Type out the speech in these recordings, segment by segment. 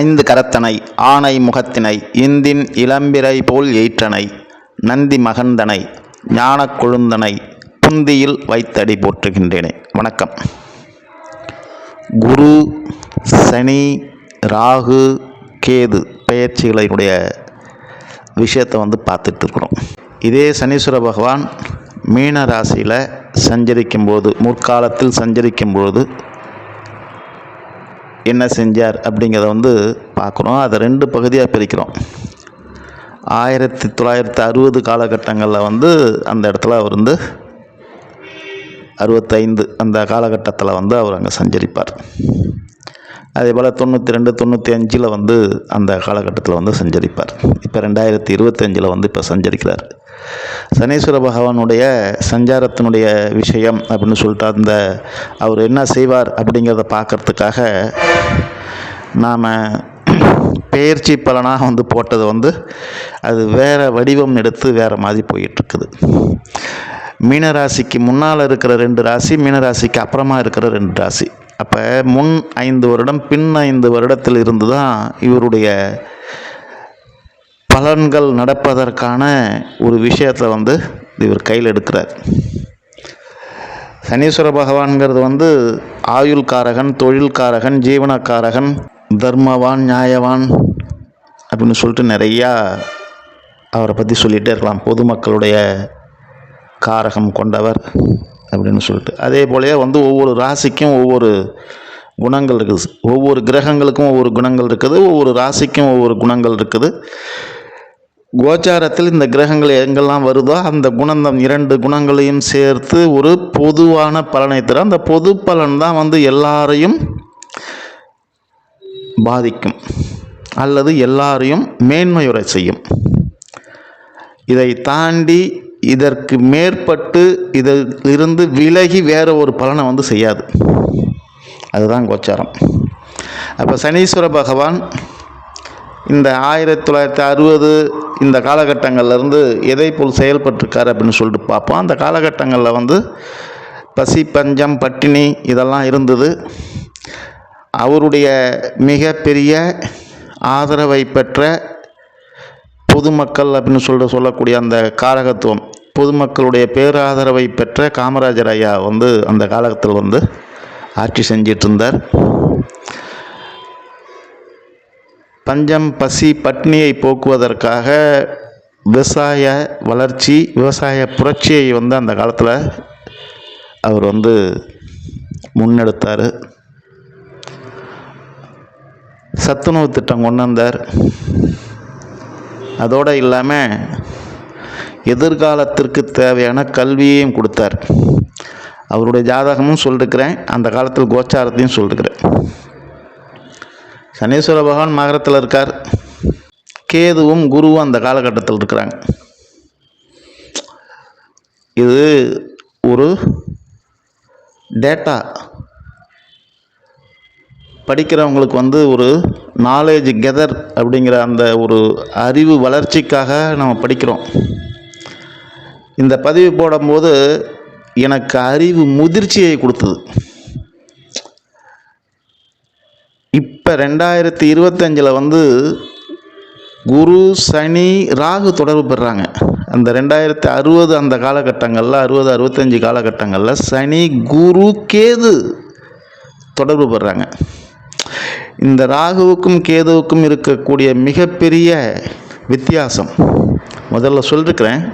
ஐந்து கரத்தனை ஆனை முகத்தினை இந்தின் இளம்பிறை போல் எயிற்றனை நந்தி மகந்தனை ஞான கொழுந்தனை புந்தியில் வைத்தடி போற்றுகின்றேனே. வணக்கம். குரு சனி ராகு கேது பெயர்ச்சிகளினுடைய விஷயத்தை வந்து பார்த்துட்டு இருக்கிறோம் இதே சனீஸ்வர பகவான் மீன ராசியில் சஞ்சரிக்கும் போது முற்காலத்தில் சஞ்சரிக்கும் பொழுது என்ன செஞ்சார் அப்படிங்கிறத வந்து பார்க்குறோம் அதை ரெண்டு பகுதியாக பிரிக்கிறோம். ஆயிரத்தி தொள்ளாயிரத்தி அறுபது காலகட்டங்களில் வந்து அந்த இடத்துல அவர் வந்து அறுபத்தைந்து அந்த காலகட்டத்தில் வந்து அவர் அங்கே சஞ்சரிப்பார். அதே போல் தொண்ணூற்றி ரெண்டு தொண்ணூற்றி அஞ்சில் வந்து அந்த காலகட்டத்தில் வந்து சஞ்சரிப்பார். இப்போ ரெண்டாயிரத்தி இருபத்தஞ்சில் வந்து இப்போ சஞ்சரிக்கிறார். சனீஸ்வர பகவானுடைய சஞ்சாரத்தினுடைய விஷயம் அப்படின்னு சொல்லிட்டு அந்த அவர் என்ன செய்வார் அப்படிங்கிறத பார்க்கறதுக்காக நாம் பெயர்ச்சி பலனாக வந்து போட்டது வந்து அது வேறு வடிவம் எடுத்து வேறு மாதிரி போயிட்டுருக்குது. மீனராசிக்கு முன்னால் இருக்கிற ரெண்டு ராசி மீனராசிக்கு அப்புறமா இருக்கிற ரெண்டு ராசி. அப்போ முன் ஐந்து வருடம் பின் ஐந்து வருடத்தில் இருந்து தான் இவருடைய பலன்கள் நடப்பதற்கான ஒரு விஷயத்தை வந்து இவர் கையில் எடுக்கிறார். சனீஸ்வர பகவான்கிறது வந்து ஆயுள்காரகன் தொழில்காரகன் ஜீவனக்காரகன் தர்மவான் நியாயவான் அப்படின்னு சொல்லிட்டு நிறையா அவரை பற்றி சொல்லிகிட்டே இருக்கலாம். பொதுமக்களுடைய காரகம் கொண்டவர் அப்படின்னு சொல்லிட்டு. அதே போலயே வந்து ஒவ்வொரு ராசிக்கும் ஒவ்வொரு குணங்கள் இருக்குது. ஒவ்வொரு கிரகங்களுக்கும் ஒவ்வொரு குணங்கள் இருக்குது. ஒவ்வொரு ராசிக்கும் ஒவ்வொரு குணங்கள் இருக்குது. கோச்சாரத்தில் இந்த கிரகங்கள் எங்கெல்லாம் வருதோ அந்த குணந்தம் இரண்டு குணங்களையும் சேர்த்து ஒரு பொதுவான பலனை தரும். அந்த பொது பலன் தான் வந்து எல்லாரையும் பாதிக்கும் அல்லது எல்லாரையும் மேன்மையுறை செய்யும். இதை தாண்டி இதற்கு மேற்பட்டு இதிலிருந்து விலகி வேற ஒரு பலனை வந்து செய்யாது. அதுதான் கோச்சாரம். அப்போ சனீஸ்வர பகவான் இந்த ஆயிரத்தி தொள்ளாயிரத்தி அறுபது இந்த காலகட்டங்கள்லேருந்து எதை போல் செயல்பட்டிருக்காரு அப்படின்னு சொல்லிட்டு பார்ப்போம். அந்த காலகட்டங்களில் வந்து பசி பஞ்சம் பட்டினி இதெல்லாம் இருந்தது. அவருடைய மிகப்பெரிய ஆதரவை பெற்ற பொதுமக்கள் அப்படின்னு சொல்லிட்டு சொல்லக்கூடிய அந்த காரகத்துவம் பொதுமக்களுடைய பேராதரவை பெற்ற காமராஜர் ஐயா வந்து அந்த காலகத்தில் வந்து ஆட்சி செஞ்சிட்ருந்தார் இருந்தார். பஞ்சம் பசி பட்னியை போக்குவதற்காக விவசாய வளர்ச்சி விவசாய புரட்சியை வந்து அந்த காலத்தில் அவர் வந்து முன்னெடுத்தார். சத்துணவு திட்டம் கொண்டு வந்தார். அதோடு இல்லாமல் எதிர்காலத்திற்கு தேவையான கல்வியையும் கொடுத்தார். அவருடைய ஜாதகமும் சொல்லிருக்கிறேன். அந்த காலத்தில் கோச்சாரத்தையும் சொல்லிருக்கிறேன். சனீஸ்வர பகவான் மகரத்தில் இருக்கார். கேதுவும் குருவும் அந்த காலகட்டத்தில் இருக்கிறாங்க. இது ஒரு டேட்டா படிக்கிறவங்களுக்கு வந்து ஒரு நாலேஜ் கெதர் அப்படிங்கிற அந்த ஒரு அறிவு வளர்ச்சிக்காக நம்ம படிக்கிறோம். இந்த பதிவு போடும்போது எனக்கு அறிவு முதிர்ச்சியை கொடுத்தது. இப்போ ரெண்டாயிரத்தி இருபத்தஞ்சில் வந்து குரு சனி ராகு தொடர்பு பெறாங்க. அந்த ரெண்டாயிரத்தி அறுபது அந்த காலகட்டங்களில் அறுபது அறுபத்தஞ்சி காலகட்டங்களில் சனி குரு கேது தொடர்பு பெறாங்க. இந்த ராகுவுக்கும் கேதுவுக்கும் இருக்கக்கூடிய மிகப்பெரிய வித்தியாசம் முதல்ல சொல்லிருக்கிறேன்.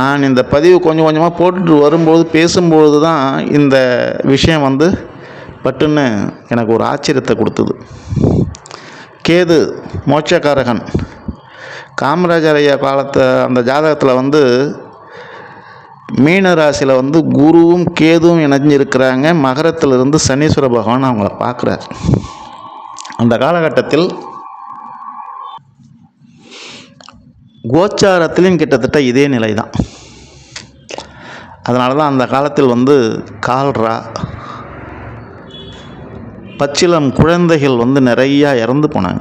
நான் இந்த பதிவு கொஞ்சம் கொஞ்சமாக போட்டுட்டு வரும்போது பேசும்பொழுது தான் இந்த விஷயம் வந்து பட்டுன்னு எனக்கு ஒரு ஆச்சரியத்தை கொடுத்தது. கேது மோட்சக்காரகன். காமராஜர் ஐயா காலத்தை அந்த ஜாதகத்தில் வந்து மீன ராசியில் வந்து குருவும் கேதுவும் இணைஞ்சிருக்கிறாங்க. மகரத்திலிருந்து சனீஸ்வர பகவான் அவங்கள பார்க்குறார். அந்த காலகட்டத்தில் கோச்சாரத்திலையும் கிட்டத்தட்ட இதே நிலை தான் அதனால தான் அந்த காலத்தில் வந்து கால்ரா பச்சிலம் குழந்தைகள் வந்து நிறையா இறந்து போனாங்க.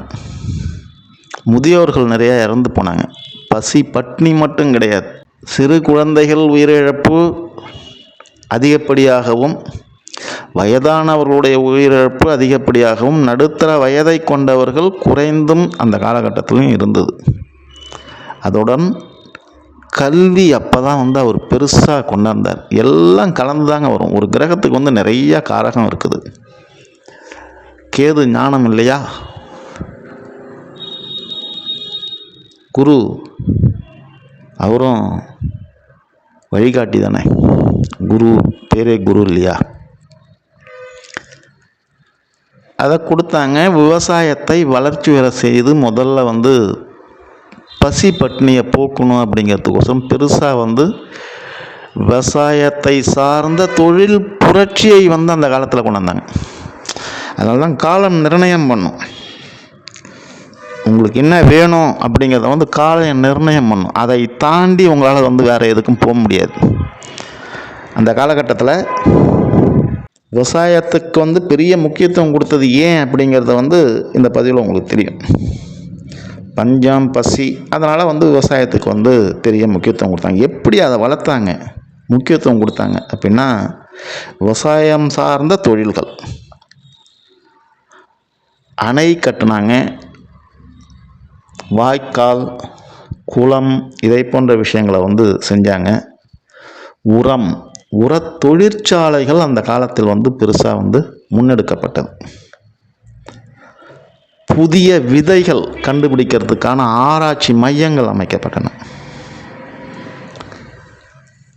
முதியோர்கள் நிறையா இறந்து போனாங்க. பசி பட்னி மட்டும் கிடையாது. சிறு குழந்தைகள் உயிரிழப்பு அதிகப்படியாகவும் வயதானவர்களுடைய உயிரிழப்பு அதிகப்படியாகவும் நடுத்தர வயதை கொண்டவர்கள் குறைந்தும் அந்த காலகட்டத்திலும் இருந்தது. அதுடன் கல்வி அப்போ தான் வந்து அவர் பெருசாக கொண்டாந்தார். எல்லாம் கலந்து தாங்க வரும். ஒரு கிரகத்துக்கு வந்து நிறையா காரகம் இருக்குது. கேது ஞானம் இல்லையா? குரு அவரும் வழிகாட்டி தானே. குரு பேரே குரு இல்லையா? அதை கொடுத்தாங்க. விவசாயத்தை வளர்ச்சி வர செய்து முதல்ல வந்து பசி பட்டினியை போக்கணும் அப்படிங்கிறதுக்கோசரம் பெருசாக வந்து விவசாயத்தை சார்ந்த தொழில் புரட்சியை வந்து அந்த காலத்தில் கொண்டு வந்தாங்க. அதனால தான் காலம் நிர்ணயம் பண்ணும். உங்களுக்கு என்ன வேணும் அப்படிங்கிறத வந்து காலம் நிர்ணயம் பண்ணும். அதை தாண்டி உங்களால் வந்து வேறு எதுக்கும் போக முடியாது. அந்த காலகட்டத்தில் விவசாயத்துக்கு வந்து பெரிய முக்கியத்துவம் கொடுத்தது ஏன் அப்படிங்கிறத வந்து இந்த பதிவில் உங்களுக்கு தெரியும். பஞ்சம் பசி அதனால் வந்து விவசாயத்துக்கு வந்து பெரிய முக்கியத்துவம் கொடுத்தாங்க. எப்படி அதை வளர்த்தாங்க? முக்கியத்துவம் கொடுத்தாங்க அப்படின்னா விவசாயம் சார்ந்த தொழில்கள். அணை கட்டினாங்க. வாய்க்கால் குளம் இதை போன்ற விஷயங்களை வந்து செஞ்சாங்க. உரம் உர தொழிற்சாலைகள் அந்த காலத்தில் வந்து பெருசாக வந்து முன்னெடுக்கப்பட்டது. புதிய விதைகள் கண்டுபிடிக்கிறதுக்கான ஆராய்ச்சி மையங்கள் அமைக்கப்பட்டன.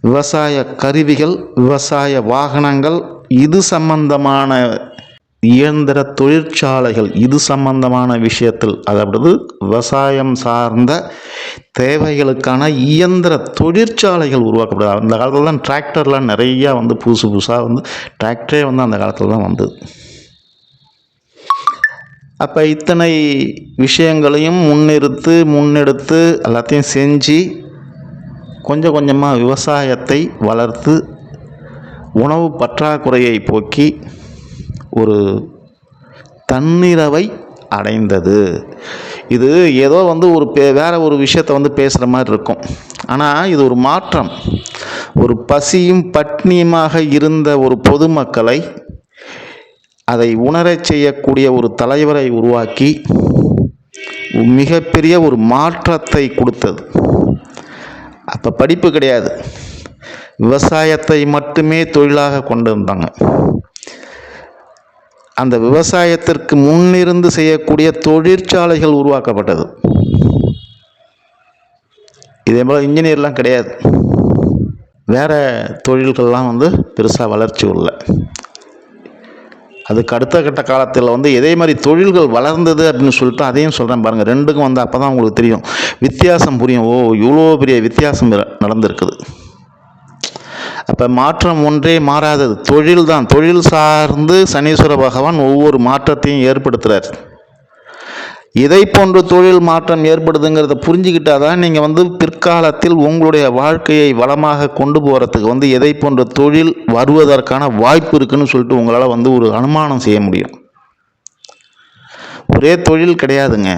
விவசாய கருவிகள் விவசாய வாகனங்கள் இது சம்பந்தமான இயந்திர தொழிற்சாலைகள் இது சம்பந்தமான விஷயத்தில் அதாவது விவசாயம் சார்ந்த தேவைகளுக்கான இயந்திர தொழிற்சாலைகள் உருவாக்கப்படுது அந்த காலத்தில் தான் டிராக்டர்லாம் நிறையா வந்து புதுசு புதுசாக வந்து டிராக்டரே வந்து அந்த காலத்தில் தான் வந்தது. அப்போ இத்தனை விஷயங்களையும் முன்னிறுத்து முன்னெடுத்து எல்லாத்தையும் செஞ்சு கொஞ்சம் கொஞ்சமாக விவசாயத்தை வளர்த்து உணவு பற்றாக்குறையை போக்கி ஒரு தன்னிறவை அடைந்தது. இது ஏதோ வந்து ஒரு பே வேற ஒரு விஷயத்தை வந்து பேசுகிற மாதிரி இருக்கும். ஆனால் இது ஒரு மாற்றம். ஒரு பசியும் பட்னியுமாக இருந்த ஒரு பொதுமக்களை அதை உணரச் செய்யக்கூடிய ஒரு தலைவரை உருவாக்கி மிகப்பெரிய ஒரு மாற்றத்தை கொடுத்தது. அப்போ படிப்பு கிடையாது. விவசாயத்தை மட்டுமே தொழிலாக கொண்டு வந்தாங்க அந்த விவசாயத்திற்கு முன்னிருந்து செய்யக்கூடிய தொழிற்சாலைகள் உருவாக்கப்பட்டது. இதே போல் இன்ஜினியர்லாம் கிடையாது. வேறு தொழில்கள்லாம் வந்து பெருசாக வளர்ச்சி உள்ள. அதுக்கு அடுத்த கட்ட காலத்தில் வந்து இதே மாதிரி தொழில்கள் வளர்ந்தது அப்படின்னு சொல்லிட்டு அதையும் சொல்கிறேன் பாருங்கள் ரெண்டுக்கும் வந்து அப்போ தான் உங்களுக்கு தெரியும். வித்தியாசம் புரியும். ஓ இவ்வளோ பெரிய வித்தியாசம் நடந்திருக்குது. அப்போ மாற்றம் ஒன்றே மாறாதது. தொழில் தான் தொழில் சார்ந்து சனீஸ்வர பகவான் ஒவ்வொரு மாற்றத்தையும் ஏற்படுத்துகிறார் இதை போன்று தொழில் மாற்றம் ஏற்படுதுங்கிறத புரிஞ்சுக்கிட்டால் தான் நீங்கள் வந்து பிற்காலத்தில் உங்களுடைய வாழ்க்கையை வளமாக கொண்டு போகிறதுக்கு வந்து எதை போன்ற தொழில் வருவதற்கான வாய்ப்பு இருக்குன்னு சொல்லிட்டு உங்களால் வந்து ஒரு அனுமானம் செய்ய முடியும். ஒரே தொழில் கிடையாதுங்க.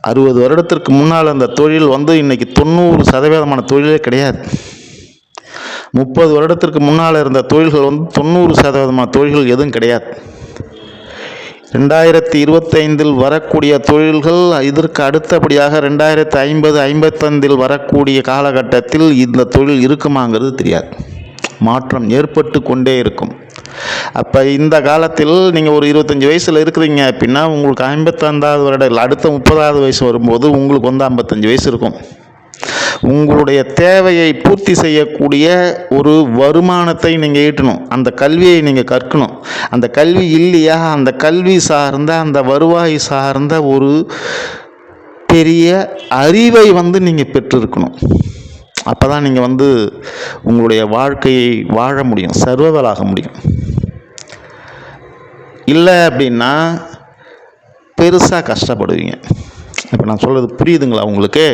அறுபது வருடத்திற்கு முன்னால் அந்த தொழில் வந்து இன்றைக்கி தொண்ணூறு சதவீதமான தொழிலே கிடையாது. முப்பது வருடத்திற்கு முன்னால் இருந்த தொழில்கள் வந்து தொண்ணூறு சதவீதமான தொழில்கள் எதுவும் கிடையாது. ரெண்டாயிரத்தி இருபத்தைந்தில் வரக்கூடிய தொழில்கள் இதற்கு அடுத்தபடியாக ரெண்டாயிரத்தி ஐம்பது ஐம்பத்தைந்தில் வரக்கூடிய காலகட்டத்தில் இந்த தொழில் இருக்குமாங்கிறது தெரியாது. மாற்றம் ஏற்பட்டு கொண்டே இருக்கும். அப்போ இந்த காலத்தில் நீங்கள் ஒரு இருபத்தஞ்சி வயசில் இருக்கிறீங்க அப்படின்னா உங்களுக்கு ஐம்பத்தைந்தாவது வருட அடுத்த முப்பதாவது வயசு வரும்போது உங்களுக்கு வந்து ஐம்பத்தஞ்சு வயசு இருக்கும். உங்களுடைய தேவையை பூர்த்தி செய்யக்கூடிய ஒரு வருமானத்தை நீங்கள் ஈட்டணும். அந்த கல்வியை நீங்கள் கற்கணும். அந்த கல்வி இல்லையா? அந்த கல்வி சார்ந்த அந்த வருவாய் சார்ந்த ஒரு பெரிய அறிவை வந்து நீங்கள் பெற்றிருக்கணும். அப்போ தான் நீங்கள் வந்து உங்களுடைய வாழ்க்கையை வாழ முடியும் சர்வவலாக முடியும். இல்லை அப்படின்னா பெருசாக கஷ்டப்படுவீங்க. இப்போ நான் சொல்கிறது புரியுதுங்களா உங்களுக்கு?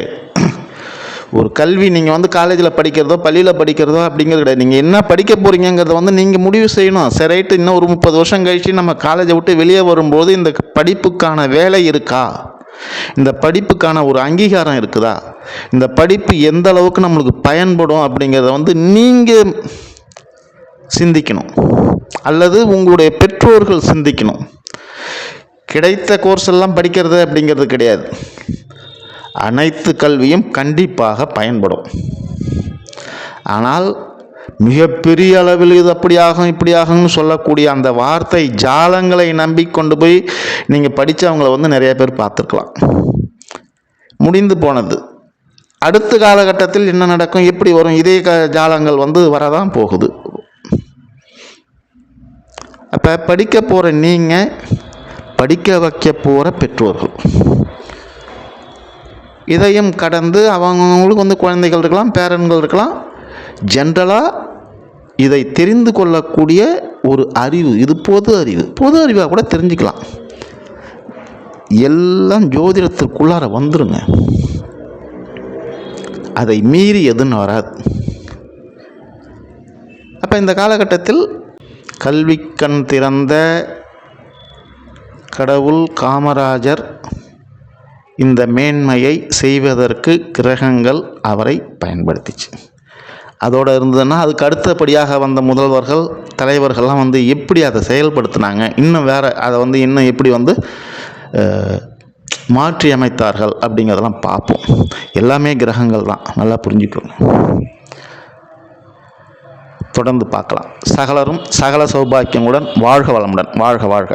ஒரு கல்வி நீங்கள் வந்து காலேஜில் படிக்கிறதோ பள்ளியில் படிக்கிறதோ அப்படிங்கிறது கிடையாது. நீங்கள் என்ன படிக்க போகிறீங்கிறத வந்து நீங்கள் முடிவு செய்யணும். சரி ரைட்டு. இன்னும் ஒரு முப்பது வருஷம் கழித்து நம்ம காலேஜை விட்டு வெளியே வரும்போது இந்த படிப்புக்கான வேலை இருக்கா? இந்த படிப்புக்கான ஒரு அங்கீகாரம் இருக்குதா? இந்த படிப்பு எந்த அளவுக்கு நம்மளுக்கு பயன்படும் அப்படிங்கிறத வந்து நீங்கள் சிந்திக்கணும். அல்லது உங்களுடைய பெற்றோர்கள் சிந்திக்கணும். கிடைத்த கோர்ஸ் எல்லாம் படிக்கிறது அப்படிங்கிறது கிடையாது. அனைத்து கல்வியும் கண்டிப்பாக பயன்படும். ஆனால் மிகப்பெரிய அளவில் இது அப்படி ஆகும் இப்படி ஆகும்னு சொல்லக்கூடிய அந்த வார்த்தை ஜாலங்களை நம்பி கொண்டு போய் நீங்கள் படித்தவங்களை வந்து நிறைய பேர் பார்த்துருக்கலாம். முடிந்து போனது. அடுத்த காலகட்டத்தில் என்ன நடக்கும்? எப்படி வரும்? இதே க ஜாலங்கள் வந்து வரதான் போகுது. அப்போ படிக்க போகிற நீங்கள் படிக்க வைக்க போகிற பெற்றோர்கள். இதையும் கடந்து அவங்கவுங்களுக்கு வந்து குழந்தைகள் இருக்கலாம் பேரன்கள் இருக்கலாம். ஜென்ரலாக இதை தெரிந்து கொள்ளக்கூடிய ஒரு அறிவு இது பொது அறிவு. பொது அறிவாக கூட தெரிஞ்சுக்கலாம். எல்லாம் ஜோதிடத்திற்குள்ளார வந்துருங்க. அதை மீறி எதுன்னு வராது. அப்போ இந்த காலகட்டத்தில் கல்விக்கண் திறந்த கடவுள் காமராஜர் இந்த மேன்மையை செய்வதற்கு கிரகங்கள் அவரை பயன்படுத்திச்சு. அதோடு இருந்ததுன்னா அதுக்கு அடுத்தபடியாக வந்த முதல்வர்கள் தலைவர்கள்லாம் வந்து எப்படி அதை செயல்படுத்தினாங்க இன்னும் வேறு அதை வந்து இன்னும் எப்படி வந்து மாற்றி அமைத்தார்கள் அப்படிங்கிறதெல்லாம் பார்ப்போம். எல்லாமே கிரகங்கள் தான் நல்லா புரிஞ்சுக்கணும் தொடர்ந்து பார்க்கலாம். சகலரும் சகல சௌபாக்கியங்களுடன் வாழ்க வளமுடன். வாழ்க வாழ்க.